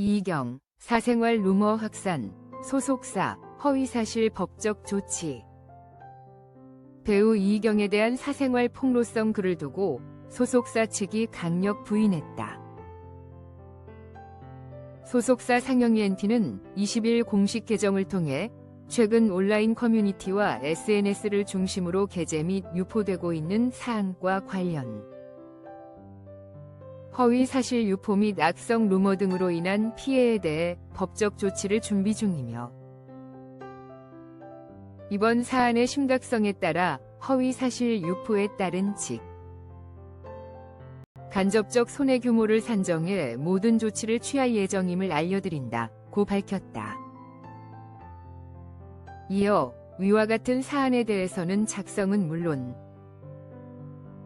이경, 사생활 루머 확산, 소속사, 허위사실 법적 조치. 배우 이경에 대한 사생활 폭로성 글을 두고 소속사 측이 강력 부인했다. 소속사 상영이 엔티는 20일 공식 계정을 통해 최근 온라인 커뮤니티와 SNS를 중심으로 게재 및 유포되고 있는 사안과 관련 허위 사실 유포 및 악성 루머 등으로 인한 피해에 대해 법적 조치를 준비 중이며 이번 사안의 심각성에 따라 허위 사실 유포에 따른 직 간접적 손해 규모를 산정해 모든 조치를 취할 예정임을 알려드린다. 고 밝혔다. 이어 위와 같은 사안에 대해서는 작성은 물론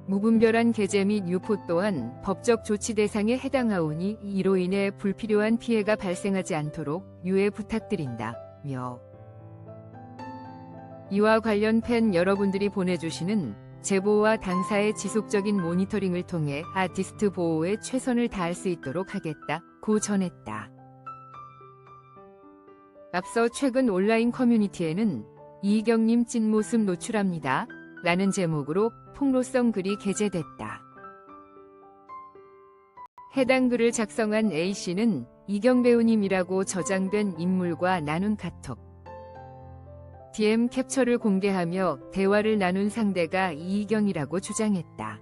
무분별한 게재 및 유포 또한 법적 조치 대상에 해당하오니 이로 인해 불필요한 피해가 발생하지 않도록 유의 부탁드린다. 며 이와 관련 팬 여러분들이 보내주시는 제보와 당사의 지속적인 모니터링을 통해 아티스트 보호에 최선을 다할 수 있도록 하겠다. 고 전했다. 앞서 최근 온라인 커뮤니티에는 이경님 찐모습 노출합니다. 라는 제목으로 폭로성 글이 게재됐다. 해당 글을 작성한 A씨는 이경 배우님이라고 저장된 인물과 나눈 카톡. DM 캡처를 공개하며 대화를 나눈 상대가 이경이라고 주장했다.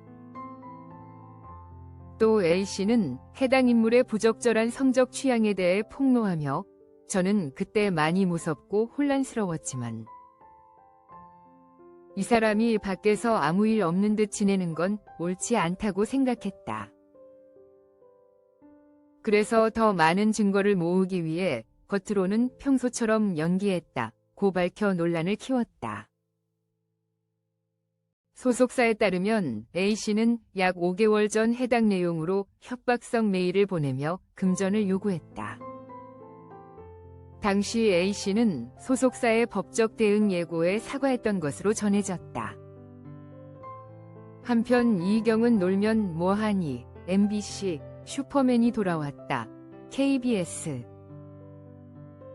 또 A씨는 해당 인물의 부적절한 성적 취향에 대해 폭로하며 저는 그때 많이 무섭고 혼란스러웠지만 이 사람이 밖에서 아무 일 없는 듯 지내는 건 옳지 않다고 생각했다. 그래서 더 많은 증거를 모으기 위해 겉으로는 평소처럼 연기했다. 고 밝혀 논란을 키웠다. 소속사에 따르면 A씨는 약 5개월 전 해당 내용으로 협박성 메일을 보내며 금전을 요구했다. 당시 A씨는 소속사의 법적 대응 예고에 사과했던 것으로 전해졌다. 한편 이경은 놀면 뭐하니 MBC 슈퍼맨이 돌아왔다. KBS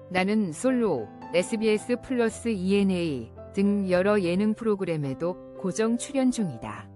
나는 솔로 SBS 플러스 ENA 등 여러 예능 프로그램에도 고정 출연 중이다.